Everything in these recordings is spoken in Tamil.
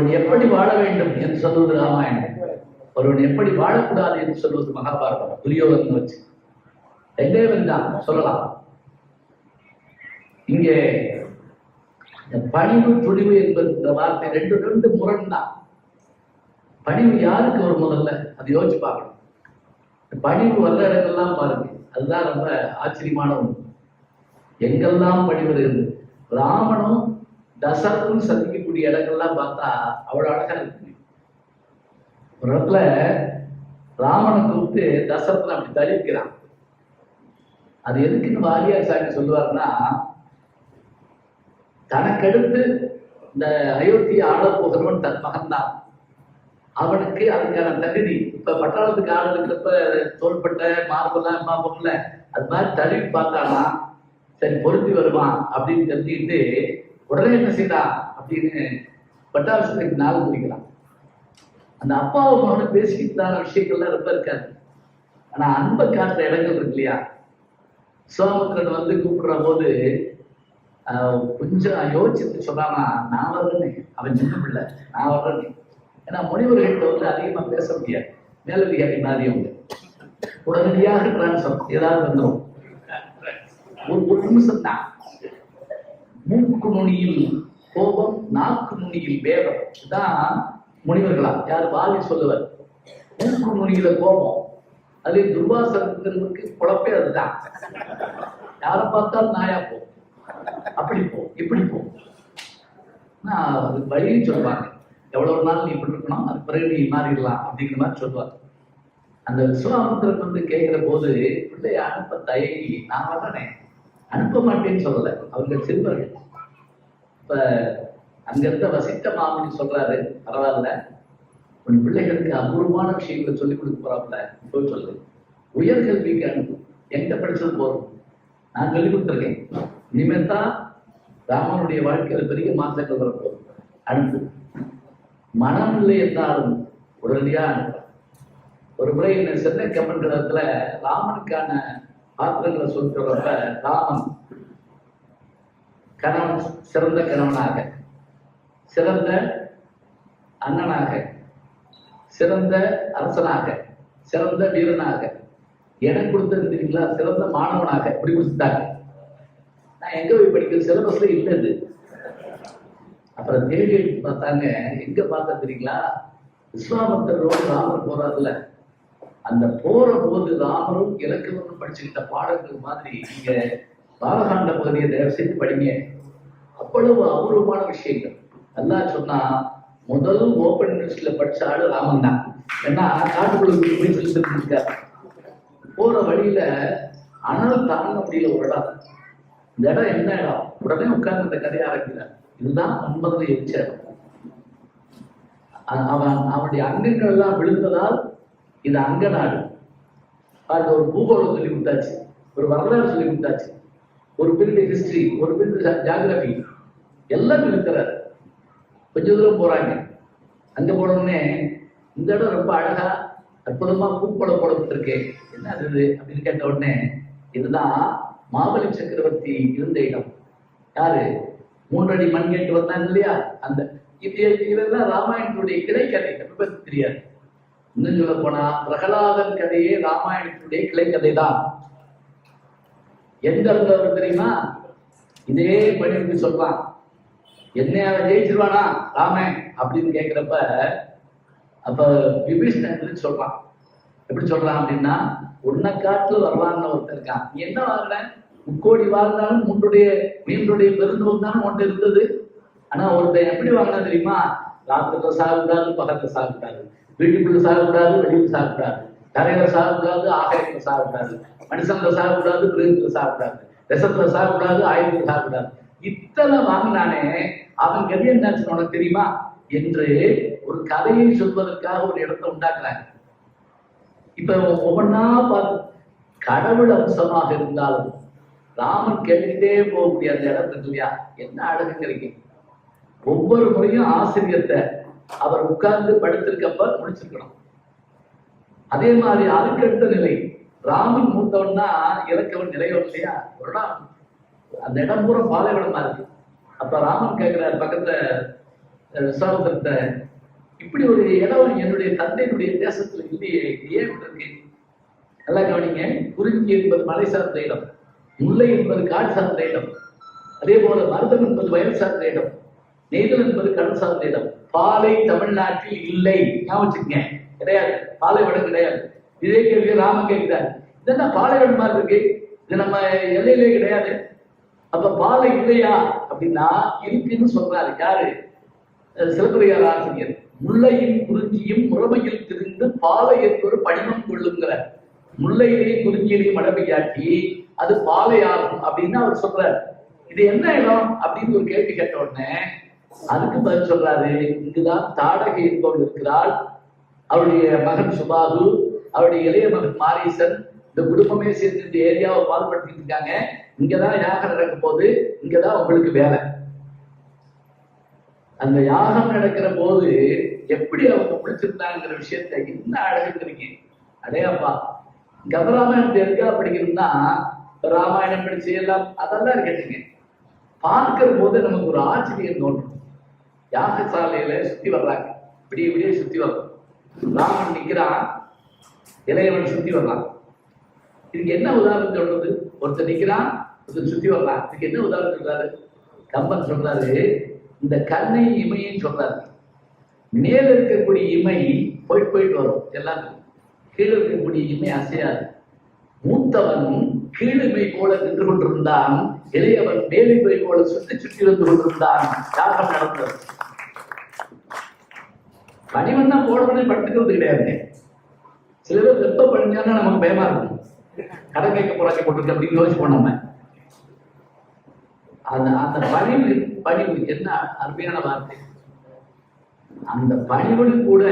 ஒருவன் எப்படி வாழ வேண்டும் என்று சொல்வது ராமாயணம். ஒருவன் எப்படி வாழக்கூடாது என்று சொல்வது மகாபாரதம். துரியோதனன் வச்சு. ரெண்டே தான் சொல்லலாம். இங்கே இந்த பணிவு துணிவு என்பது இந்த வார்த்தை ரெண்டு ரெண்டு முரண் தான் பணிவு யாருக்கு ஒரு முதல்ல? அது யோசிச்சு பார்க்கணும். பணிவு வர்ற இடங்கள்லாம் பாருங்க. அதுதான் ரொம்ப ஆச்சரியமான ஒன்று எங்கெல்லாம் பணிவு இருக்குது? ராமனும் தசம்னு சந்திக்கக்கூடிய இடங்கள்லாம் பார்த்தா அவ்வளோ அழகா இருக்கு ஒரு இடத்துல ராமனை கூப்பிட்டு தசரதன் அப்படி தள்ளிக்கிறான் அது எதுக்குன்னு வாரியார் சாமி சொல்லுவாருன்னா தனக்கெடுத்து இந்த அயோத்தியை ஆள போகிறவன் தன் மகன்தான். அவனுக்கு அதுக்கான தகுதி. இப்ப பட்டாளத்துக்கு ஆள் இருக்கிறப்ப தோள்பட்ட மார்பெல்லாம் பார்ப்போம்ல அது மாதிரி தழுவி பார்த்தானா சரி பொருந்தி வருவான் அப்படின்னு தெரிஞ்சுக்கிட்டு உடனே என்ன செய்யலாம் அப்படின்னு பட்டாபிஷேகத்துக்கு நாள் குறிக்கலாம் அந்த அப்பாவும் அவனும் பேசிக்கிட்டு தான் விஷயங்கள்லாம் ரொம்ப இருக்காது. ஆனா அன்பை காட்டுற இடங்கள் இருக்கு இல்லையா? சோமக்கரன் வந்து கூப்பிடுற போது கொஞ்சம் யோசிச்சு சொன்னானா நான் வர்றேனே அவன் சின்ன பிள்ளை. நான் வர்றேனே ஏன்னா முனிவர்கள்ட்ட வந்து அதிகமா பேச முடியாது. மேலதிகாரி மாதிரி அவங்க. உடனடியாக டிரான்ஸ்ஃபர் ஏதாவது வந்துடும் ஒரு ஒரு நிமிஷம் தான் மூக்கு நுனியில் கோபம் நாக்கு நுனியில் வேதம். இதுதான் முனிவர்களா? யார் வாலி சொல்லுவர்? மூக்கு நுனியில கோபம். அதே துர்வாசனத்திற்கு குழப்பே அதுதான். யாரை பார்த்தாலும் நாயா போ. அப்படி போ இப்படி போ. நான் அது வழியும் சொல்லுவாங்க. எவ்வளவு நாள் நீ இப்படி இருக்கணும் அது பிறகு நீ மாறிடலாம் அப்படிங்கிற மாதிரி சொல்லுவாங்க. அந்த விஸ்வாமித்திரன் வந்து கேட்கிற போது பிள்ளைய அனுப்ப தயங்கி நான் வரனே அனுப்ப மாட்டேன்னு சொல்லல. அவங்க சிறுவர்கள் இப்ப அங்க இருந்த வசித்த மாமனி சொல்றாரு பரவாயில்ல. உன் பிள்ளைகளுக்கு அபூர்வமான விஷயங்களை சொல்லிக் கொடுக்க போறாப்ல இப்போ சொல்லு. உயர்கல்விக்கு அனுப்பு. எங்க படிச்சது போதும். நான் சொல்லிக் கொடுத்துருக்கேன். இனிமேல் தான் ராமனுடைய வாழ்க்கையில பெரிய மாற்றங்கள் வரப்போகுது. அனுப்பு. மனம் இல்லை என்றாலும் உடனடியா அனுப்புறேன் ஒரு முறை என்ன சென்னை கமண்டலத்துல ராமனுக்கான பாத்திரங்களை வரப்ப ராமன் கணவன் சிறந்த கணவனாக. சிறந்த அண்ணனாக. சிறந்த அரசனாக. சிறந்த வீரனாக. எனக்கு கொடுத்திருந்தீங்களா சிறந்த மாணவனாக. இப்படி கொடுத்துட்டாங்க நான் எங்க போய் படிக்கிற சிலபஸ்ல இல்லை இது அப்புறம் தேடி எடுத்து பார்த்தாங்க. எங்க பார்த்தா தெரியுங்களா? விஸ்வாமித்திரரோடு ராமர் போறாருல அந்த போற போது ராமரும் இலக்கவரும் படிச்சுக்கிட்ட பாடங்கள் மாதிரி நீங்க பாலகாண்ட பகுதியை தயவு செய்து படிங்க. அவ்வளவு அபூர்வமான விஷயங்கள். அல்லாஹ் சொன்னா முதல் ஓபன் நியூஸ்ல படிச்ச ஆளு ராமன் தான். ஏன்னா காட்டுக்குள்ள போய் சொல்லிட்டு இருக்காரு போற வழியில அனல் தாங்க முடியல ஒரு இடம். இந்த இடம் என்ன இடம்? உடனே உட்கார்ந்து இந்த கதையை ஆரம்பிக்கிறார். இதுதான் ஒன்பது எச்ச அவன் அவனுடைய அங்கங்கள் எல்லாம் விழுந்ததால் இது அங்க நாடு. அது ஒரு பூகோளம் சொல்லி கொடுத்தாச்சு. ஒரு வரலாறு சொல்லி கொடுத்தாச்சு. ஒரு பிரிவு ஹிஸ்டரி ஒரு பிரிவு ஜாகிரபி எல்லாம் இருக்கிறார். கொஞ்ச தூரம் போறாங்க. அங்க போனோடனே இந்த இடம் ரொம்ப அழகா அற்புதமா பூக்கோளம் போடப்பட்டிருக்கு. என்ன அது அப்படின்னு கேட்ட உடனே இதுதான் மாபலி சக்கரவர்த்தி இருந்த இடம். யாரு? மூன்றடி மண் கேட்டு வந்தாங்க இல்லையா? அந்த இது இதெல்லாம் ராமாயணத்துடைய கிளைக்கதை. ரொம்ப தெரியாது? இன்னும் சொல்ல போனா பிரகலாதன் கதையே ராமாயணத்துடைய கிளைக்கதை தான் எங்க இருந்தவர் தெரியுமா? இதே பணிவுக்கு சொல்றான் என்னைய அவன் ஜெயிச்சிருவானா? ராமன் அப்படின்னு கேக்குறப்ப அப்ப விபீஷ்ணன் சொல்றான் எப்படி சொல்றான் அப்படின்னா உன்னை காட்டுல வரலான்னு ஒருத்தன் இருக்கான். நீ என்ன வாங்கின முக்கோடி வாழ்ந்தாலும் உன்னுடைய மீனுடைய பெருந்தோம் தான் ஒன்று இருந்தது. ஆனா ஒருத்தன் எப்படி வாங்கினா தெரியுமா? ராத்திரில சாகக்கூடாது பகத்துல சாகக்கூடாது வீட்டுக்குள்ள சாப்பிடாது வெளியில் சாகக்கூடாது தரையில சாப்பிடாது ஆகாயத்துல சாப்பிடாது மனுஷன்ல சாப்பிடாது மிருகத்துல சாப்பிடாது விஷத்துல சாப்பிடாது ஆயுதத்துல சாப்பிடாது இத்தனை வாங்கினானே அவன் கதி என்னாச்சு உனக்கு தெரியுமா? என்று ஒரு கதையை சொல்வதற்காக ஒரு இடத்தை உண்டாக்குறாங்க இப்ப ஒவ்வொன்னா பார்த்து கடவுள் அம்சமாக இருந்தாலும் ராமன் கேட்டுக்கிட்டே போகக்கூடிய அந்த இடம் இல்லையா என்ன அழகுங்கிறீங்க ஒவ்வொரு முறையும் ஆசிரியத்தை அவர் உட்கார்ந்து படுத்திருக்கப்ப முடிச்சிருக்கணும் அதே மாதிரி அதுக்கடுத்த நிலை. ராமன் மூத்தவன்னா இறக்கவன் நிலையம் இல்லையா? ஒரு இடம் அந்த இடம் பூரா பாலைவனமா இருக்கு. அப்ப ராமன் கேட்கிறார் பக்கத்துல விசாரத்தை இப்படி ஒரு இடம் என்னுடைய தந்தையினுடைய தேசத்துல இல்லையே ஏன் இருக்கு? நல்லா கவனிங்க. குறிஞ்சி என்பது மலை சார்ந்த இடம். முல்லை என்பது காடு சார்ந்த இடம். அதே போல மருதம் என்பது வயல் சார்ந்த இடம். நெய்தல் என்பது கடல் சார்ந்த இடம். பாலை தமிழ்நாட்டில் இல்லை. ஞாபகம் கிடையாது. பாலைவனம் கிடையாது. இதே கேள்வி ராம கேட்கிறார். இதென்ன பாலைவனமா மாதிரி இருக்கு? இது நம்ம எல்லையிலே கிடையாது. அப்ப பாலை இல்லையா? அப்படின்னா இருக்குன்னு சொல்றாரு. யாரு? அஹ் சிலப்பதிகார ஆசிரியர். முல்லையும் குறிஞ்சியும் முறைமையில் திரிந்து பாலை படிமம் கொள்ளுங்கிற முல்லையிலேயும் குறிஞ்சியிலையும் மடமையாட்டி அது பாலை ஆகும் அப்படின்னு அவர் சொல்றாரு. இது என்ன இடம்? அப்படின்னு ஒரு கேள்வி கேட்ட உடனே அதுக்கு பதில் சொல்றாரு. இங்குதான் தாடகை என்பவள் இருக்கிறாள். அவருடைய மகன் சுபாகு அவருடைய இளைய மகன் மாரீசன் இந்த குடும்பமே சேர்ந்து இந்த ஏரியாவை பால்படுத்திட்டு இருக்காங்க. இங்கதான் யாகம் நடக்கும் போது இங்கதான் உங்களுக்கு வேலை. அந்த யாகம் நடக்கிற போது எப்படி அவங்க முடிச்சிருந்தாங்கிற விஷயத்த என்ன அழகுங்கிறீங்க அடையாப்பா கபராமாயணம் தெரிஞ்சா படிக்கணும்னா ராமாயணம் படிச்சு எல்லாம் அதெல்லாம் இருக்கட்டுங்க. பார்க்கிற போது நமக்கு ஒரு ஆச்சரியம் தோன்றும். யாகசாலையில சுத்தி வர்றாங்க. விடிய விடிய சுத்தி வர்றோம். ராமன் நிக்கிறான் இளையவன் சுத்தி வர்றான் இதுக்கு என்ன உதாரணம் சொல்றது? ஒருத்தர் நிக்கிறான் ஒருத்தர் சுத்தி வர்றான் இதுக்கு என்ன உதாரணம் சொல்றாரு? கம்பன் சொல்றாரு இந்த கண்ணை இமையும் சொல்றாரு. மேல இருக்கக்கூடிய இமை போயிட்டு போயிட்டு வரும் எல்லாருக்கும் கீழே இருக்கக்கூடிய இமை அசையாது. மூத்தவன் கீழுமை போல நின்று கொண்டிருந்தான் இளையவன் மேலிமை போல சுற்றி சுற்றி வந்து கொண்டிருந்தான். யாகம் நடந்தது? பணிவன் தான் போடணும்னு பட்டுக்கிறது கிடையாதுங்க. சில பேர் வெப்ப பணிஞ்சாலும் நமக்கு பயமா இருக்கும். கடன் கேட்க போறாங்க போட்டுருக்கு அப்படின்னு யோசிச்சு போனோம் அந்த அந்த பணிவு பணிவு என்ன அருமையான வார்த்தை. அந்த பணிவுல கூட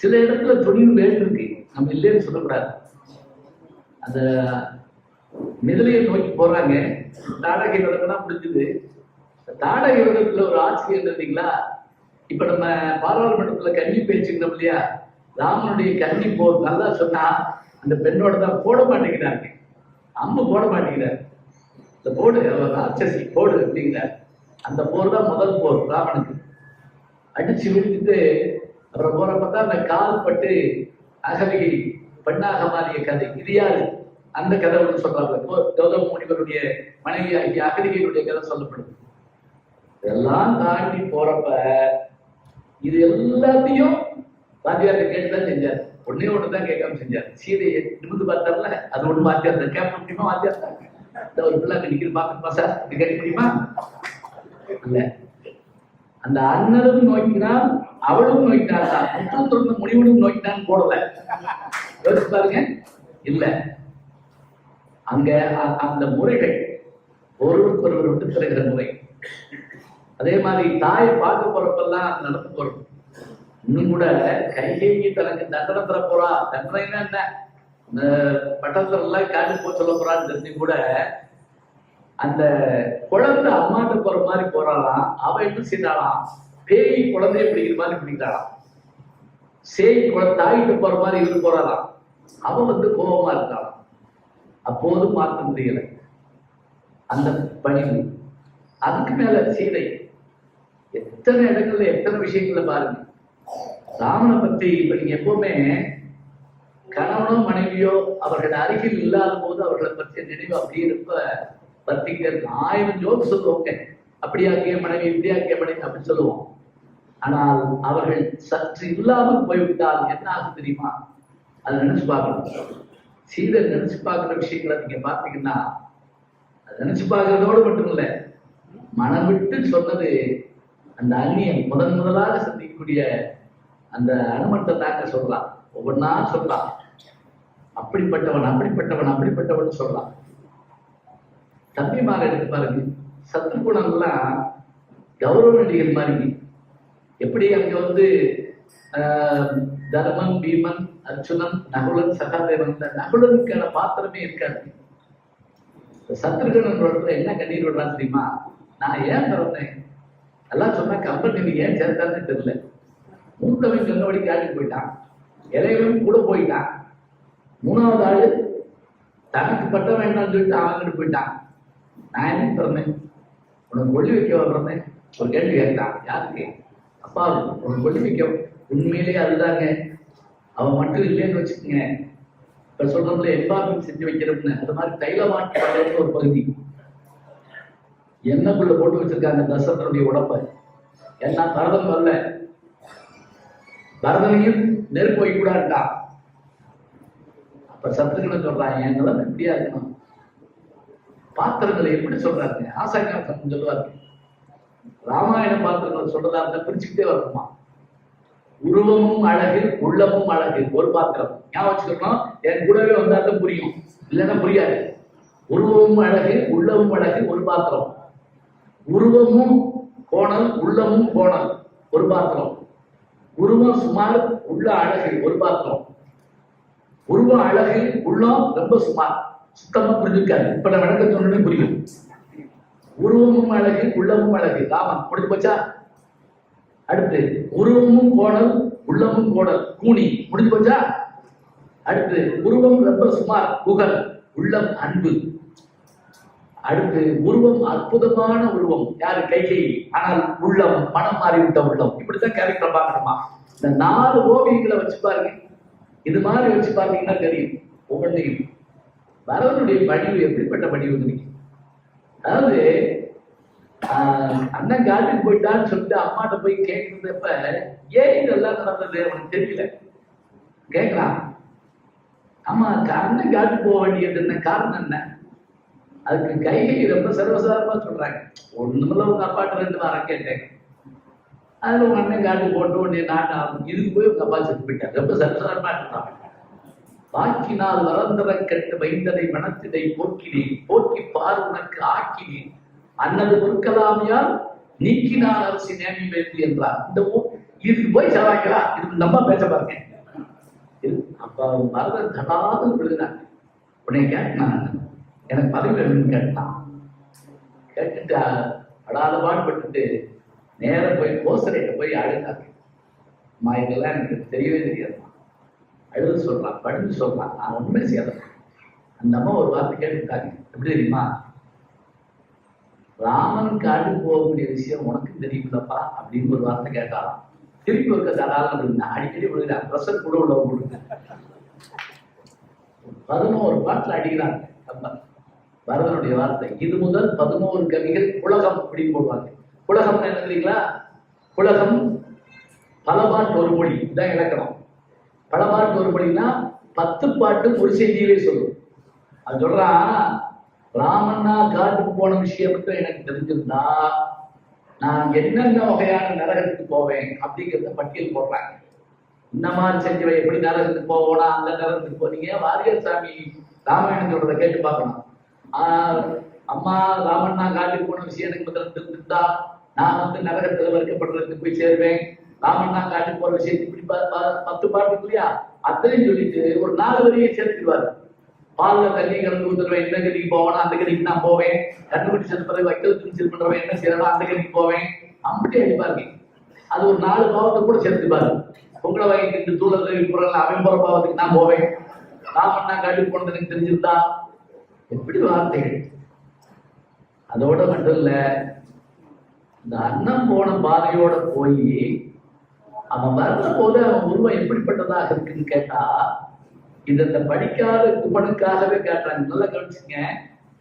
சில இடத்துல துணிவு வேண்டு இருக்கு நம்ம இல்லைன்னு சொல்லக்கூடாது. அந்த மிதலையை நோக்கி போறாங்க. தாடகை விளக்கெல்லாம் முடிஞ்சது தாடகை விளக்குல ஒரு ஆச்சரியம் இருந்தீங்களா? இப்ப நம்ம பாராளுமன்றத்துல கன்னி பேச்சுக்கணும் இல்லையா? ராமனுடைய கன்னி போர் நல்லா சொன்னா அந்த பெண்ணோட தான் போட மாட்டேங்கிறாங்க அம்மு போட மாட்டேங்கிறார். இந்த போடு ராட்சசி போடு அப்படிங்கிறார். அந்த போர் தான் முதல் போர் ராமனுக்கு. அடிச்சு விழுந்துட்டு அப்புறம் போறப்ப தான் அந்த கால் பட்டு அகலிகை பெண்ணாக மாறிய கதை. இது யாரு? அந்த கதை ஒன்று சொல்றாங்க. கௌ- கௌதம முனிவருடைய மனைவி ஆகிய அகலிகையினுடைய கதை சொல்லப்படுது. இதெல்லாம் தாண்டி போறப்ப இது எல்லாத்தையும் வாத்தியார்ட்ட கேட்டுதான் செஞ்சார். ஒன்னே ஒண்ணுதான் கேட்காம செஞ்சார். சீதையை நிமிந்து பார்த்தார்ல அது ஒண்ணு வாத்தியார் தான். கேட்க முடியுமா வாத்தியார் தான். இந்த ஒரு பிள்ளை அங்க பாக்கணுமா சார். கேட்க முடியுமா? இல்ல. அந்த அண்ணனும் நோக்கினான் அவளும் நோக்கினான் தான். முத்தம் தொடர்ந்து முடிவனும் நோக்கினான் போடல. யோசிச்சு பாருங்க. இல்ல. அங்க அந்த முறைகள் ஒருவருக்கு ஒருவர் விட்டு தருகிற முறை. அதே மாதிரி தாயை பார்க்க போறப்பெல்லாம் நடந்து போறோம். இன்னும் கூட கைகேயி தனக்கு தண்டனை தர போறா. தண்டனைன்னா என்ன? இந்த பட்டத்துல எல்லாம் காட்டு போக சொல்ல போறான்னு தெரிஞ்சு கூட அந்த குழந்தை அம்மாட்ட போற மாதிரி போறாளாம். அவ என்ன செய்தாளாம்? பேய் குழந்தைய பிடிக்கிற மாதிரி பிடிக்கிறாளாம். சேய் குழந்தை தாயிட்டு போற மாதிரி இருந்து போறாளாம். அவ வந்து கோபமா இருக்காளாம். அப்போதும் மாற்ற முடியல அந்த பணிவு. அதுக்கு மேல சீதை. எத்தனை இடங்கள்ல எத்தனை விஷயங்கள பாருங்க. ராமனை பத்தி இப்ப நீங்க எப்பவுமே கணவனோ மனைவியோ அவர்கள் அருகில் இல்லாத போது அவர்களை பற்றிய நினைவு அப்படியே ரொம்ப பத்திங்க இருக்கும் ஆயிரம் ஜோக் சொல்லுவோங்க அப்படியாக்கிய மனைவி இப்படியாக்கிய மனைவி அப்படின்னு சொல்லுவோம். ஆனால் அவர்கள் சற்று இல்லாமல் போய்விட்டால் என்ன ஆகும் தெரியுமா? அதை நினைச்சு பார்க்கணும். சீதை நினைச்சு பார்க்கிற விஷயங்களை நீங்க பார்த்தீங்கன்னா அது நினைச்சு பார்க்கறதோடு மட்டும் இல்லை மனம் விட்டு சொன்னது அந்த அந்நியன் முதன் முதலாக சந்திக்கக்கூடிய அந்த அனுமத்தை தாக்க சொல்லலாம். ஒவ்வொன்றா சொல்லலாம். அப்படிப்பட்டவன் அப்படிப்பட்டவன் அப்படிப்பட்டவன் சொல்லலாம். தம்பிமார் எடுத்து பாருங்க. சத்துக்குணம்லாம் கௌரவ நடிகர் மாதிரி. எப்படி அங்க வந்து ஆஹ், தர்மன் பீமன் அர்ஜுனன் நகுலன் சகாதேவன் நகுலனுக்கான பாத்திரமே இருக்காது. சத்ருகன் என்ன கண்ணீர் விடுறான் தெரியுமா? நான் ஏன் பிறந்தேன்? எல்லாம் சொன்னா கம்பெனி ஏன் சேர்த்தான்னு தெரியல. மூத்தவன் சொன்னபடி காட்டுக்கு போயிட்டான். இளையவன் கூட போயிட்டான். மூணாவது ஆளு தனக்கு பட்ட வேண்டாம்னு சொல்லிட்டு அவங்கிட்டு போயிட்டான். நான் என்ன பிறந்தேன் உனக்கு கொள்ளி வைக்க பிறந்தேன் ஒரு கேள்வி கேட்டான். யாருக்கு? அப்பா உனக்கு கொள்ளி வைக்க உண்மையிலேயே அதுதாங்க. அவன் மட்டும் இல்லைன்னு வச்சுக்கோங்க. இப்ப சொல்றதுல எம்பார்மெண்ட் செஞ்சு வைக்கிறதுன்னு. அது மாதிரி தைலமாட்டு ஒரு பகுதி. என்னக்குள்ள போட்டு வச்சிருக்காங்க தசரனுடைய உடம்ப. என்ன பரதம் வரல. பரதனையும் நெருப்பு வைக்கூடாதுட்டான் அப்ப சத்துக்களை சொல்றாங்க என் நிலைமை இப்படியா இருக்கணும்? பாத்திரங்களை எப்படி சொல்றாங்க? ஆசாக்காரத்தம் சொல்லுவாங்க ராமாயண பாத்திரங்களை சொல்றதா இருந்தா பிரிச்சுக்கிட்டே வரணுமா? உருவமும் அழகு உள்ளமும் அழகு ஒரு பாத்திரம். ஞாபகம் வச்சுக்கணும்? என் கூடவே வந்தா தான் புரியும். இல்லைன்னா புரியாது. உருவமும் அழகு உள்ளமும் அழகு ஒரு பாத்திரம். உருவமும் கோணல் உள்ளமும் கோணல் ஒரு பாத்திரம். உருவம் சுமார் உள்ள அழகு ஒரு பாத்திரம். உருவம் அழகு உள்ளம் ரொம்ப சுமார். சுத்தமா புரிஞ்சுக்காது. இப்ப நான் விளக்க சொன்னே புரியும். உருவமும் அழகு உள்ளமும் அழகு. ராமன் முடிஞ்சு போச்சா? அடுத்து உருவமும் கோணல் உள்ளமும் கோணல் கூனி முடிஞ்சு போச்சா? அடுத்து உருவம் ரொம்ப சுமார். புகழ் உள்ளம் அன்பு. அடுத்து உருவம் அற்புதமான உருவம். யாரு? கைகை ஆனால் உள்ளம் மனம் மாறிவிட்ட உள்ளம். இப்படித்தான் கேரக்டர் பார்க்கணுமா? இந்த நாலு ஓவியங்களை வச்சு பாருங்க. இது மாதிரி வச்சு பார்த்தீங்கன்னா தெரியும். ஒவ்வொன்றையும். வரவனுடைய வடிவு எப்படிப்பட்ட வடிவு இருக்கு அதாவது அண்ணன் காட்டுக்கு போயிட்டான்னு சொல்லிட்டு அம்மாட்ட போய் கேட்கறதப்ப ஏன் இதெல்லாம் நடந்தது அவனுக்கு தெரியல. கேட்கலாம் ஆமா அண்ணன் காட்டுக்கு போக வேண்டியது என்ன? காரணம் என்ன? அதுக்கு கைகை ரொம்ப சர்வசாதாரணமா சொல்றாங்க. ஒண்ணுமில்ல உங்க அப்பாட்ட ரெண்டு வாரம் கேட்டேன். அதுல உங்க அண்ணன் காட்டு போட்டு உடனே நாட்டம் இதுக்கு போய் உங்க அப்பா செத்து போயிட்டார். ரொம்ப சர்வசாதாரணமா இருந்தாங்க வாக்கினால் வளர்ந்தர கட்டு வைந்ததை மனத்திடை போக்கினேன். போக்கி பார் உனக்கு ஆக்கினேன். அன்னது பொறுக்கலாமையால் நீக்கினால் அரசு நேமி வேண்டி என்றார். இந்த இதுக்கு போய் செலவாங்களா இது நம்ம பேச பாருங்க. அப்ப மரத தடாது விழுகிறாங்க உடனே கேட்டான் எனக்கு பதவி வேணும்னு கேட்டான் கேட்டுட்டு அடாத பாடுபட்டுட்டு நேரம் போய் கோசரைட்ட போய் அழுதாங்க. அம்மா இதெல்லாம் எனக்கு தெரியவே தெரியாது அழுது சொல்றான் படுத்து சொல்றான். நான் ஒண்ணுமே செய்யாத. அந்த அம்மா ஒரு வார்த்தை கேட்டுட்டாங்க எப்படி தெரியுமா? ராமன் காடு போகக்கூடிய விஷயம் உனக்கு தெரியுமில்லப்பா அப்படின்னு ஒரு வார்த்தை கேட்டாராம் திருப்பி ஒரு தடால விழுந்தேன் அடிக்கடி விழுகிறேன் பிரசர் கூட உள்ள கொடுங்க. பதினோரு பாட்டில் அடிக்கிறாங்க. பரதனுடைய வார்த்தை. இது முதல் பதினோரு கவிகள் புலகம் அப்படின்னு போடுவாங்க. புலகம் என்ன தெரியுங்களா? புலகம் பலபாட்டு ஒரு மொழி. இதான் இலக்கணம். பலபாட்டு ஒரு மொழின்னா பத்து பாட்டு ஒரு செய்தியிலே சொல்லும். அது சொல்றான் ராமண்ணா காட்டுக்கு போன விஷயம் மட்டும் எனக்கு தெரிஞ்சிருந்தா நான் என்னென்ன வகையான நரகத்துக்கு போவேன்? அப்படிங்கிறத பட்டியல் போடுறாங்க. இந்த மாதிரி செஞ்சவை எப்படி நரகத்துக்கு போவோனா? அந்த நரகத்துக்கு போனீங்க வாரியர் சாமி ராமாயணத்தோட கேட்டு பார்க்கணும். அம்மா ராமண்ணா காட்டுக்கு போன விஷயம் எனக்கு முதல்ல தெரிஞ்சிருந்தா நான் வந்து நகரத்தில் வறுக்கப்படுறதுக்கு போய் சேருவேன். ராமண்ணா காட்டுக்கு போற விஷயத்தை இப்படி பத்து பாட்டு இல்லையா? அத்தனையும் சொல்லிட்டு ஒரு நாலு வரியை சேர்த்துடுவாரு. பால்ல தண்ணி கலந்து ஊத்துறவன் என்ன கதிக்கு போவானா அந்த கதிக்கு நான் போவேன். கண்டுபிடிச்சு செத்த பிறகு வைக்கல் துணிச்சல் பண்றவன் என்ன செய்யறா அந்த கதிக்கு போவேன். அப்படி அடிப்பாருங்க. அது ஒரு நாலு பாவத்தை கூட சேர்த்துப்பாரு. பொங்கலை வாங்கிட்டு தூளத்தில் போறல அவன் போற பாவத்துக்கு நான் போவேன். ராமண்ணா நான் காட்டுக்கு போனது எனக்கு தெரிஞ்சிருந்தா எப்படி வார்த்தைகள் அதோட மட்டும் இல்ல இந்த அண்ணன் போன பாதையோட போய் அவன் வர்ற போது அவன் உருவம் எப்படிப்பட்டதாக இருக்குன்னு கேட்டா இது இந்த படிக்காத குமனுக்காகவே கேட்டாங்க. நல்லா கவனிச்சுங்க.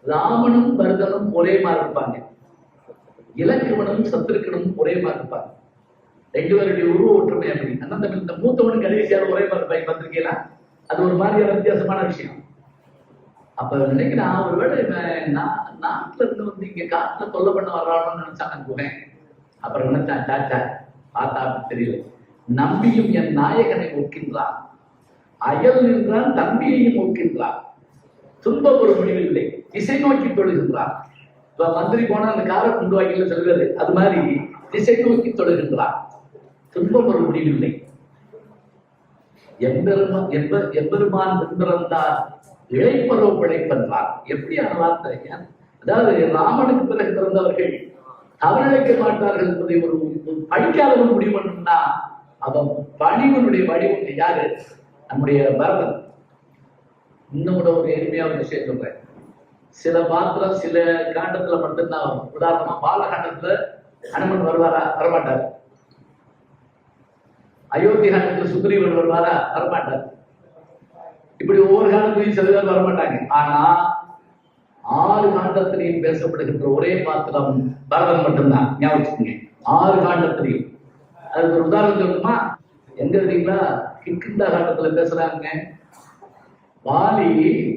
ராமனும் பரதனும் ஒரே மாதிரி இருப்பாங்க. இலக்குவனும் சத்துருக்கனும் ஒரே மாதிரி இருப்பாங்க. ரெண்டு பேருடைய உருவ ஒற்றுமை அப்படி. அண்ணன் தம்பி இந்த மூத்தவனும் கடைசியார் ஒரே மாதிரி இருப்பாங்க. பார்த்திருக்கீங்களா அது ஒரு மாதிரியான வித்தியாசமான விஷயம். அப்ப நினைக்கிறேன் ஒருவேளை இவன் நாட்டுல இருந்து வந்து இங்க காட்டுல தொல்லை பண்ண வர்றான்னு நினைச்சான் நான் போவேன். அப்புறம் நினைச்சான் சாச்சா பார்த்தா தெரியல. நம்பியும் என் நாயகனை ஒக்கின்றான் அயல் நின்றான் தம்பியையும் ஒக்கின்றான் துன்பம் ஒரு முடிவில்லை. திசை நோக்கி தொழுகின்றான். இப்ப மந்திரி போனா அந்த காரை கொண்டு வாங்கல சொல்கிறது அது மாதிரி திசை நோக்கி தொழுகின்றான். துன்பம் ஒரு முடிவில்லை. எம்பெருமா எம்ப எம்பெருமான் பிறந்தார். இழைப்பதோ பிழைப்பென்றார் எப்படியான வார்த்தை அதாவது ராமனுக்கு பிறகு பிறந்தவர்கள் தவறிழைக்க மாட்டார்கள் என்பதை ஒரு ஒரு படிக்காதவன் முடிவு பண்ணணும்னா அவன் பணிவனுடைய வடிவம் யாரு? நம்முடைய பரதன் இன்னும் கூட ஒரு எளிமையா ஒரு விஷயம் சொல்றேன். சில பாத்திரம் சில காண்டத்துல மட்டும்தான் உதாரணமா பாலகாண்டத்துல அனுமன் வருவாரா? வரமாட்டார். அயோத்தி காண்டத்துல சுக்ரீவன் வருவாரா? வரமாட்டார். இப்படி ஒவ்வொரு காலத்திலையும் சில பேர் வரமாட்டாங்க. ஆனா ஆறு காண்டத்திலையும் பேசப்படுகின்ற ஒரே பாத்திரம் பரதம் மட்டும்தான். ஞாபகம் ஆறு காண்டத்திலையும். அதுக்கு ஒரு உதாரணம் சொல்லணுமா எங்க இருக்கீங்களா கிட்கிண்டா காண்டத்துல பேசுறாங்க. வாலி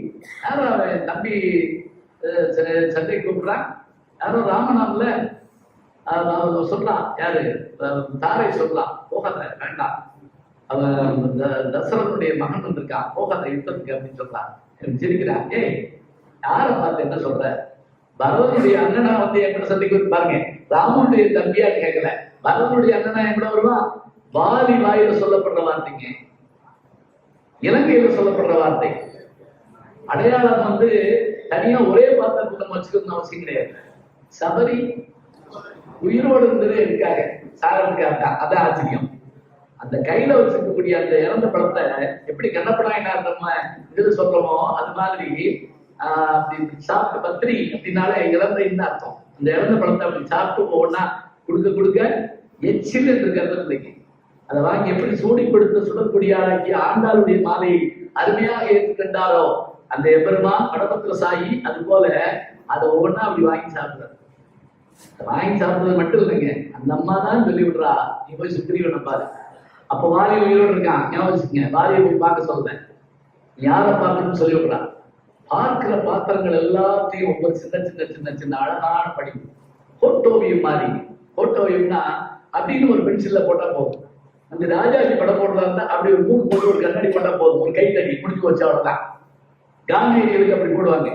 யாரோ அவன் தம்பி ச- சண்டை கூப்பிடுறான். யாரோ ராமனாம்ல சொல்லலாம் சொல்றான். யாரு? தாரை சொல்றான். போகாத வேண்டாம். அவன் த- தசரனுடைய மகன் வந்திருக்கான். போகாத யுத்தத்துக்கு அப்படின்னு சொல்றான். சிரிக்கிறான். ஏய் யாரை பார்த்து என்ன சொல்ற? பரவனுடைய அண்ணனா வந்து என்கிட்ட சண்டைக்கு வந்து பாருங்க. ராமனுடைய தம்பியா கேட்கல பரவனுடைய அண்ணனா என்கிட்ட வருவான் வாலி வாயில சொல்லப்படுற வார்த்தைங்க. இலங்கையில சொல்லப்படுற வார்த்தை. அடையாளம் வந்து தனியா ஒரே பாத்திரத்தை கூட்டம் வச்சுக்கணும்னு அவசியம் கிடையாது. சபரி உயிரோடு இருந்ததே இருக்காங்க சாகிறதுக்காக அதான் ஆச்சரியம். அந்த கையில வச்சிருக்கக்கூடிய அந்த இறந்த பழத்தை எப்படி கண்ணப்படாயினா நம்ம இதுல சொல்றோமோ அது மாதிரி அப்படி சாப்பிட்டு பத்திரி அப்படின்னாலே இறந்த இந்த அர்த்தம். அந்த இறந்த பழத்தை அப்படி சாப்பிட்டு ஒவ்வொன்னா கொடுக்க கொடுக்க எச்சில் இருக்கிறது பிள்ளைக்கு. அதை வாங்கி எப்படி சூடிப்படுத்த சுடக்கூடிய ஆளாக்கி ஆண்டாளுடைய மாலை அருமையாக ஏற்றுக்கண்டாரோ அந்த எபெருமா படபத்திர சாயி அது போல அதை ஒவ்வொன்றா அப்படி வாங்கி சாப்பிடுறாரு. வாங்கி சாப்பிடுறது மட்டும் இல்லைங்க. அந்த அம்மா தான் சொல்லி விடுறா நீ போய் சுக்ரீவனை பாரு. அப்ப வாலி உயிரோடு இருக்கான். ஞாபகம் வச்சுக்கங்க வாலியை போய் பார்க்க சொல்றேன். யாரை பார்க்கணும்னு சொல்லி விடுறான் பார்க்கிற பாத்திரங்கள் எல்லாத்தையும் ஒவ்வொரு சின்ன சின்ன சின்ன சின்ன அழகான படிப்பு போட்டோவியம் மாதிரி. போட்டோவியம்னா அப்படின்னு ஒரு பென்சில்ல போட்டா போதும். அந்த ராஜாஜி படம் போடுறதா இருந்தா அப்படி ஒரு மூக்கு போட்டு ஒரு கண்ணாடி போட்டா போதும். ஒரு கைத்தடி முடிஞ்சு வச்சு அவ்வளவுதான். காந்தியடிகளுக்கு அப்படி போடுவாங்க.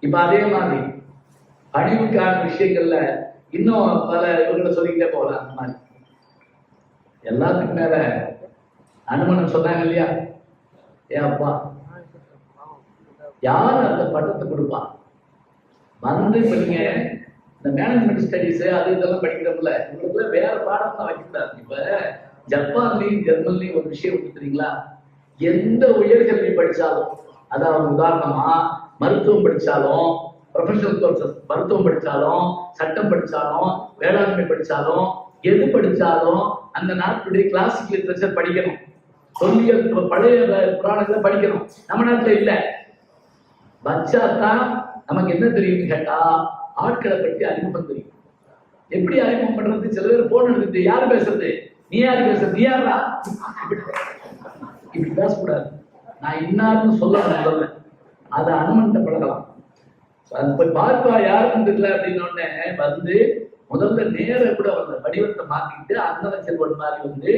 இப்ப அதே மாதிரி அழிவுக்கான விஷயங்கள்ல இன்னும் பல இவங்களை சொல்லிக்கிட்டே போகலாம். அந்த மாதிரி. எல்லாத்துக்கும் மேல அனுமனம் சொன்னாங்க இல்லையா? ஏன் அப்பா? யார் அந்த பட்டத்தை கொடுப்பா? வந்து இப்ப நீங்க இந்த மேனேஜ்மெண்ட் ஸ்டடிஸ் அது இதெல்லாம் படிக்கிறோம்ல இவங்களுக்குள்ள வேற பாடம் தான் வைக்கிறாரு இப்ப ஜப்பான்லயும் ஜெர்மன்லயும் ஒரு விஷயம் கொடுத்துறீங்களா எந்த உயர்கல்வி படிச்சாலும் அதாவது உதாரணமா மருத்துவம் படிச்சாலும் ப்ரொஃபஷனல் கோர்சஸ் மருத்துவம் படிச்சாலும் சட்டம் படிச்சாலும் வேளாண்மை படிச்சாலும் எது படிச்சாலும் அந்த நாட்டுடைய கிளாசிக் லிட்ரேச்சர் படிக்கணும். தொல்லியல் பழைய வ- புராணங்களை படிக்கணும். நம்ம நாட்டுல இல்ல. வச்சாதான் நமக்கு என்ன தெரியும்னு கேட்டா ஆட்களை பற்றி அறிமுகம் தெரியும். எப்படி அறிமுகம் பண்றது? சில பேர் போன் எடுத்து யார் பேசுறது? நீ யார் பேசுறது? நீ யாரா இப்படி பேசக்கூடாது. நான் இன்னார்னு சொல்ல முதல்ல அதை அனுமன்ட்ட பழகலாம். அது போய் பார்ப்பா யாருன்னு தெரியல அப்படின்னு உடனே வந்து முதல்ல நேர கூட அந்த வடிவத்தை மாத்திட்டு அந்தன செல்வன் மாதிரி வந்து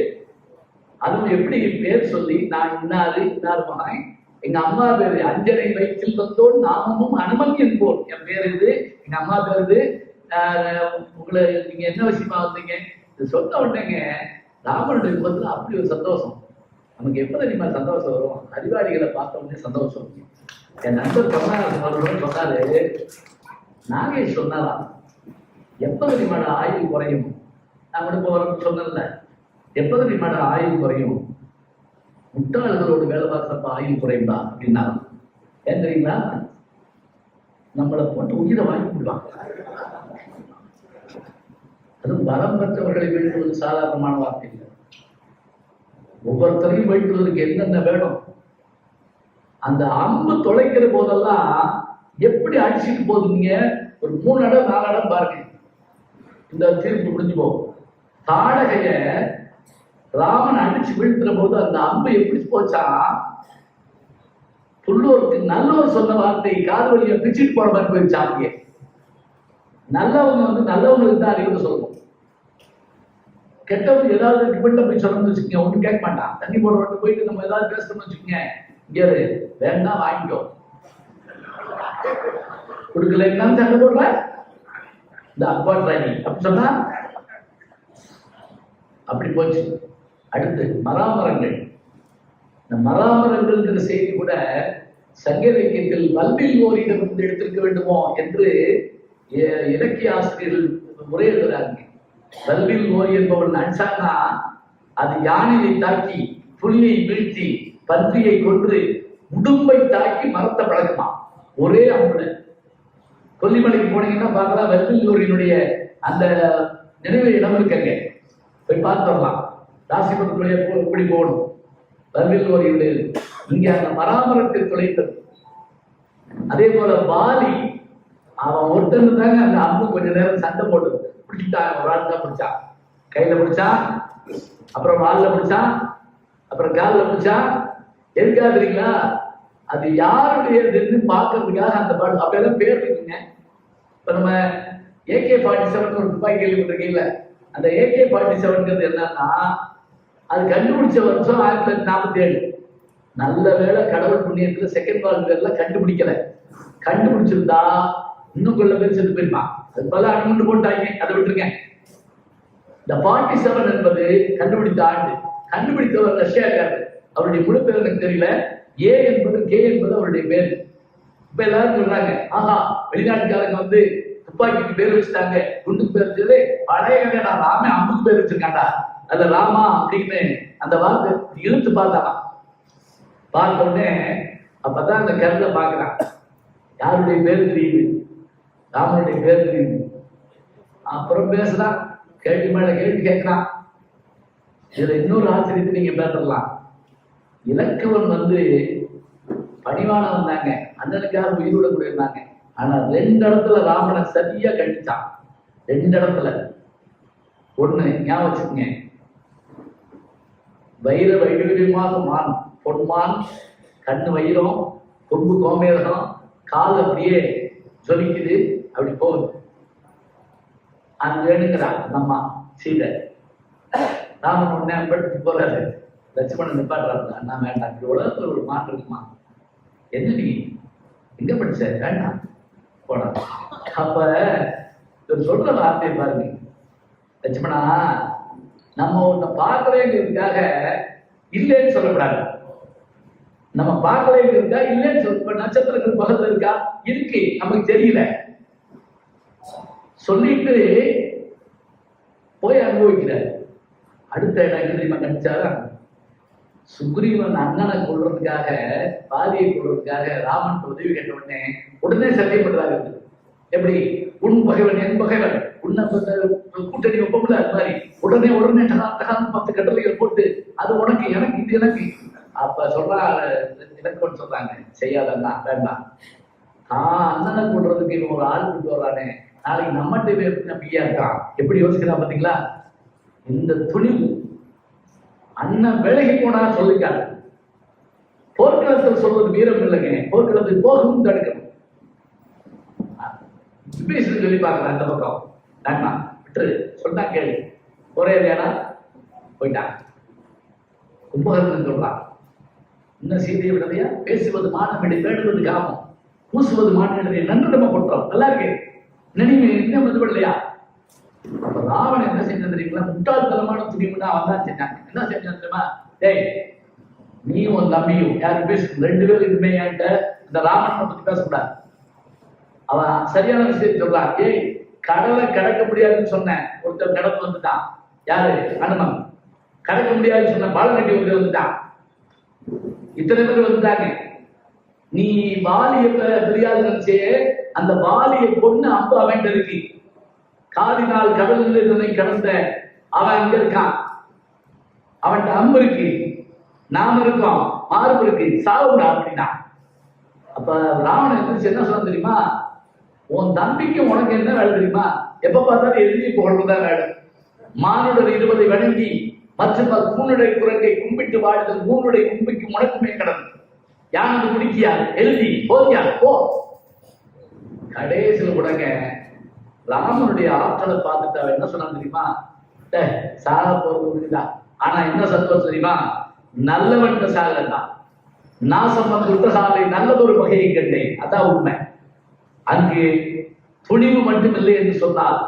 அதுவும் எப்படி பேர் சொல்லி நான் இன்னாரு இன்னார் மகன் எங்க அம்மா பேரு அஞ்சனை வயிற்றில் வந்தோம் நாமமும் அனுமன் என்போம் என் பேர் இது எங்க அம்மா பேர் இது உங்களை நீங்க என்ன விஷயமா வந்தீங்க? இது சொன்ன உடனேங்க ராமனுடைய முகத்துல அப்படி ஒரு சந்தோஷம். நமக்கு எப்ப தெரியுமா சந்தோஷம் வரும்? அறிவாளிகளை பார்த்த உடனே சந்தோஷம் என் நண்பர் சொன்னார் சொன்னாரு நாகேஷ் சொன்னாராம் எப்ப தெரியுமாட ஆயுள் குறையும்? நான் கூட போறேன்னு சொன்னேன்ல. எப்ப தெரியுமாட ஆயுள் குறையும்? முட்டாள்களோடு வேலை பார்க்கறப்ப ஆயுள் குறையும்டா அப்படின்னா ஏன் தெரியுங்களா நம்மளை போட்டு உயிரை வாங்கி விடுவாங்க அதுவும் வரம் பெற்றவர்களை வீழ்த்துவது சாதாரணமான வார்த்தை இல்லை. ஒவ்வொருத்தரையும் வீழ்த்துவதற்கு என்னென்ன வேணும்? அந்த அம்பு தொலைக்கிற போதெல்லாம் எப்படி அடிச்சுட்டு போதுங்க? ஒரு மூணு இடம் நாலு இடம் பாருங்க. இந்த தீர்ப்பு முடிஞ்சுப்போம் போகும் தாடகைய ராமன் அடிச்சு வீழ்த்துற போது அந்த அம்பு எப்படி போச்சா? துள்ளோருக்கு நல்லோர் சொன்ன வார்த்தை காது வழியை பிச்சுட்டு போற மாதிரி போயிருச்சா நல்லவங்க வந்து நல்லவங்களுக்கு தான் அறிவுரை சொல்லணும். கெட்டவங்க ஏதாவது டிபெண்ட போய் சொல்லணும்னு வச்சுக்கோங்க ஒன்றும் கேட்க மாட்டான். தண்ணி போட விட்டு போயிட்டு நம்ம ஏதாவது பேசணும்னு வச்சுக்கோங்க. இங்கே வேண்டாம் வேணா வாங்கிக்கோ. கொடுக்கலன்னா சண்டை போடுற இந்த அக்வாட் ராணி அப்படி சொன்னா அப்படி போச்சு. அடுத்து மராமரங்கள் இந்த மராமரங்கள்ங்கிற செய்தி கூட சங்க இலக்கியத்தில் வல்வில் ஓரிடம் இருந்து எடுத்திருக்க வேண்டுமோ என்று இலக்கிய ஆசிரியர்கள் முறையிடுறாங்க வல்வில் ஓரி என்பவன் நினைச்சான்னா அது யானையை தாக்கி புலியை வீழ்த்தி பன்றியை கொன்று உடும்பை தாக்கி மரத்தை பழகுமா ஒரே அம்புல கொல்லிமலைக்கு போனீங்கன்னா பார்க்கலாம். வெல்வில்லூரினுடைய அந்த நினைவு இடம் இருக்கங்க. போய் பார்த்து வரலாம் ராசிபுரத்து வழியா போ இப்படி போகணும்? பதில் இங்கே அந்த பராமரிப்பு துளைத்தது. அதே போல பாலி அவன் ஒருத்தன் தாங்க அந்த அம்மு கொஞ்ச நேரம் சண்டை போட்டு பிடிச்சிட்டான் ஒரு ஆள் தான் பிடிச்சான் கையில பிடிச்சா அப்புறம் வால்ல பிடிச்சான் அப்புறம் காலில் பிடிச்சா. எதுக்காக தெரியுங்களா? அது யாருடையதுன்னு பார்க்கறதுக்காக அந்த பாடல் அப்படியெல்லாம் பேர் இருக்குங்க இப்ப நம்ம ஏகே ஃபார்ட்டி செவன் ஒரு துப்பாக்கி கேள்விப்பட்டிருக்கீங்கள அந்த ஏகே ஃபார்ட்டி செவன்ங்கிறது என்னன்னா அது கண்டுபிடிச்ச வருஷம் ஆயிரத்தி தொள்ளாயிரத்தி நாற்பத்தி ஏழு நல்ல வேளை கடவுள் புண்ணியத்துல செகண்ட் வேர்ல்டு வேர்ல கண்டுபிடிக்கல. கண்டுபிடிச்சிருந்தா இன்னும் கொள்ள பேர் செத்து போயிருப்பான் அது பல அணுகுண்டு போட்டாங்க அதை விட்டுருக்கேன் இந்த ஃபார்ட்டி செவன் என்பது கண்டுபிடித்த ஆண்டு. கண்டுபிடித்தவர் ரஷ்யாக்காரர். அவருடைய முழு பேர் எனக்கு தெரியல. ஏ என்பது கே என்பது அவருடைய பேர். இப்ப எல்லாரும் சொல்றாங்க ஆஹா வெளிநாட்டுக்காரங்க வந்து துப்பாக்கிக்கு பேர் வச்சுட்டாங்க குண்டுக்கு பேர் வச்சது. பழைய கதை நான் ராமே அம்முக்கு பேர் வச்சிருக்காண்டா அந்த ராமா அப்படின்னு அந்த வார்த்தை இழுத்து பார்த்தானா. பார்த்த உடனே அப்பதான் அந்த கருத்தை பாக்குறான் யாருடைய பேர் தெரியுது? ராமனுடைய பேர் தெரியுது. அப்புறம் பேசுறான் கேள்வி மேல கேள்வி கேட்கிறான். இதுல இன்னொரு ஆச்சரியத்தை நீங்க பேசலாம். இலக்கவன் வந்து பணிவான வந்தாங்க. அண்ணனுக்காக உயிரோட கூட இருந்தாங்க ஆனா ரெண்டு இடத்துல ராமனை சரியா கண்டிச்சான். ரெண்டு இடத்துல. ஒண்ணு ஞாபகம் வச்சுக்கோங்க. வைர வைடூரியமாக மான் பொன்மான் கண்ணு வைரம் கொம்பு கோமேதகம் கால் அப்படியே ஜொலிக்குது அப்படி போகுது. அங்க வேணுங்கிறா நம்ம சீதை ராமன் உடனே படுத்து போறாரு. லட்சுமண நிப்பாடுறாரு அண்ணா வேண்டாம். இப்படி உலகத்துல ஒரு மான் இருக்குமா? என்ன நீ? எங்க படிச்ச? வேண்டாம். போடா. அப்ப இவர் சொல்ற வார்த்தையை பாருங்க. லட்சுமணா நம்ம ஒண்ணு பார்க்கலைங்கிறதுக்காக இல்லைன்னு சொல்லக்கூடாது. நம்ம பார்க்கலைங்கிறதுக்காக இல்லைன்னு சொல்ல நட்சத்திரங்கள் பகல் இருக்கா? இருக்கு. நமக்கு தெரியல. சொல்லிட்டு போய் அனுபவிக்கிறார். அடுத்த இடம் எங்க தெரியுமா நினைச்சாரா சுக்ரீவன் அண்ணனை கொள்றதுக்காக பாதியை கொள்றதுக்காக ராமன் உதவி கேட்ட உடனே உடனே சண்டை பண்றாரு எப்படி? உன் பகைவன் என் பகைவன். உன்னை கூட்டணி ஒப்பமில்ல அது மாதிரி. உடனே உடனே டகான் பத்து கட்டளைகள் போட்டு அது உனக்கு எனக்கு இது எனக்கு. அப்ப சொல்றா எனக்கு சொல்றாங்க செய்யாதண்ணா வேண்டாம் ஆஹ் அண்ணனை கொள்றதுக்கு இவன் ஒரு ஆள் கொண்டு வர்றானே நாளைக்கு நம்மகிட்ட இவன் இருக்கான். எப்படி யோசிக்கிறான் பாத்தீங்களா? இந்த துணிவு அண்ணன் விலகி போனா சொல்லிக்காது போர்க்களத்தில் சொல்வது வீரம் இல்லைங்க. போர்க்களத்தில் போகவும் தடுக்கணும். சொல்லி பார்க்கலாம் அந்த பக்கம். வேண்டாம் விட்டுரு. சொன்னா கேள்வி ஒரே வேணா போயிட்டான் கும்பகரணம் சொல்றான். இன்னும் சீதையை விடலையா? பேசுவது மானமிடை வேண்டுவது காமம். பூசுவது மாநிலத்தை நன்று நம்ம கொட்டுறோம் நல்லா இருக்கு. நினைவு இன்னும் வந்து விடலையா அப்ப ராவணன் என்ன செஞ்சது தெரியுங்களா? முட்டாள்தனமான துணிவுனா அவன் தான் செஞ்சாங்க. என்ன செஞ்சான் தெரியுமா? டேய் நீ உன் தம்பியும் யாரும் பேசு ரெண்டு பேரும் இனிமே என்கிட்ட இந்த ராவணனை பத்தி பேசக்கூடாது. அவன் சரியான விஷயம் சொல்றான். ஏய் கடலை கடக்க முடியாதுன்னு சொன்னேன். ஒருத்தர் கடந்து வந்துட்டான். யாரு? அனுமன். கடக்க முடியாதுன்னு சொன்ன பாலநட்டி ஒருத்தர் வந்துட்டான். இத்தனை பேர் வந்துட்டாங்க நீ வாலிய தெரியாது நினைச்சே அந்த வாலிய பொண்ணு அம்பு அவன்கிட்ட காதினால் கடலில் இதனை கடந்த அவன் அங்க இருக்கான். அவன் அம்பு இருக்கு நாம இருக்கோம் மார்பு இருக்கு சாவுடா அப்படின்னா. அப்ப ராவணன் எந்திரிச்சு என்ன சொன்ன தெரியுமா? உன் தம்பிக்கு உனக்கு என்ன வேலை தெரியுமா? எப்ப பார்த்தாலும் எழுதி புகழ்றதா வேலை. மானுடர் இருபதை வணங்கி மற்றும் கூனுடைய குரங்கை கும்பிட்டு வாழ்தல் கூனுடைய கும்பிக்கு உனக்குமே கடன். யானது குடிக்கியா? எழுதி போதியா போ. கடைசியில் கூடங்க. ராமனுடைய ஆற்றலை பார்த்துட்டு அவன் என்ன சொன்னான் தெரியுமா? சாக போறது உறுதிதான். ஆனா என்ன சந்தோஷம் தெரியுமா? நல்லவன் நான் நாசம் வந்து விட்டசாலை நல்லதொரு வகையை கண்டேன். அதான் உண்மை. அங்கு துணிவு மட்டுமில்லை என்று சொன்னால்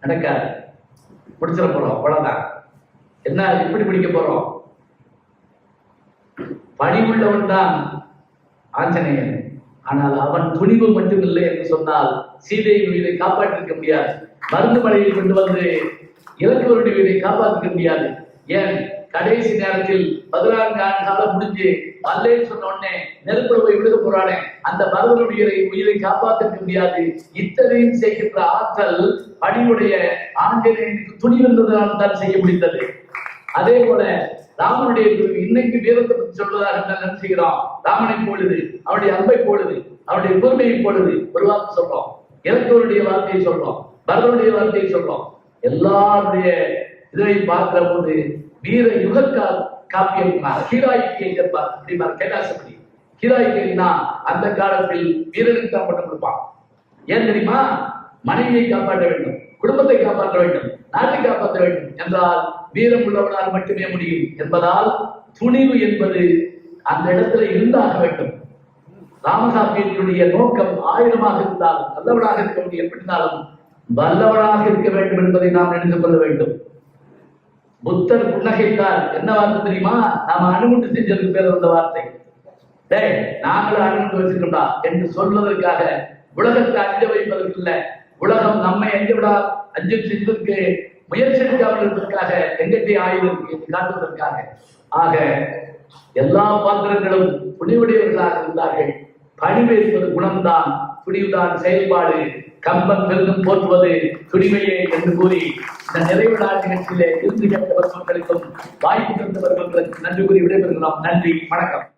நடக்க முடிச்சிட போறோம் அவ்வளவுதான். என்ன எப்படி பிடிக்க போறோம்? பணிவுள்ளவன் தான் ஆஞ்சநேயன். ஆனால் அவன் துணிவு மட்டுமில்லை என்று சொன்னால் சீதையின் உயிரை காப்பாற்றிருக்க முடியாது. மருந்து மலையில் கொண்டு வந்து இலக்குவருடைய உயிரை காப்பாற்றிக்க முடியாது. ஏன்? கடைசி நேரத்தில் பதினான்கு ஆண்டு காலம் முடிஞ்சு அல்லேன்னு சொன்ன உடனே நெருப்புல போய் விழுக போறானே. அந்த பரதனுடைய உயிரை காப்பாற்ற முடியாது. இத்தனையும் செய்கின்ற ஆற்றல் பணியுடைய ஆஞ்சநேயனுக்கு துணி வந்ததனால் தான் செய்ய முடிந்தது. அதே போல ராமனுடைய இன்னைக்கு வீரத்தை பற்றி சொல்வதாக இருந்தால் ராமனை பொழுது அவனுடைய அன்பை பொழுது அவனுடைய பொறுமையை பொழுது ஒரு வார்த்தை சொல்றோம். இலக்கவனுடைய வார்த்தையை சொல்றோம். பரதனுடைய வார்த்தையை சொல்றோம். எல்லாருடைய இதை பார்க்கிற போது வீர யுக காப்பியம் ஹீராய்க்கு எங்கப்பா அப்படிமா கைலாசபடி ஹீராய்க்குன்னா அந்த காலத்தில் வீரனுக்கு தான் கொடுப்பான். ஏன் தெரியுமா? மனைவியை காப்பாற்ற வேண்டும். குடும்பத்தை காப்பாற்ற வேண்டும். நாட்டை காப்பாற்ற வேண்டும். என்றால் வீரம் உள்ளவனால் மட்டுமே முடியும் என்பதால் துணிவு என்பது அந்த இடத்துல இருந்தாக வேண்டும். ராமசாமியினுடைய நோக்கம் ஆயிரமாக இருந்தாலும் நல்லவனாக இருக்க முடியும். எப்படினாலும் வல்லவனாக இருக்க வேண்டும் என்பதை நாம் நினைத்து கொள்ள வேண்டும். புத்தர் புன்னகைத்தார் என்ன வார்த்தை தெரியுமா? நாம அணுகுண்டு செஞ்சதுக்கு பேர் வந்த வார்த்தை. டேய் நாங்களும் அணுகுண்டு வச்சிருக்கோம்டா என்று சொல்வதற்காக உலகத்தை அஞ்ச வைப்பதற்கு இல்ல உலகம் நம்மை அஞ்ச விடா அஞ்சு செய்வதற்கு முயற்சி எடுக்காமல் இருப்பதற்காக ஆயுதம் என்று காட்டுவதற்காக. ஆக எல்லா பாத்திரங்களும் புனிவுடையவர்களாக இருந்தார்கள். பணிவு என்பது குணம்தான். துணிவுதான் செயல்பாடு. கம்பம் பெருதும் போற்றுவது துணிவையே என்று கூறி இந்த நிறைவு நாள் நிகழ்ச்சியிலே இருந்து கேட்டவர் மக்களுக்கும் வாய்ப்பு தந்தவர்களுக்கு நன்றி கூறி விடைபெறுகிறோம். நன்றி. வணக்கம்.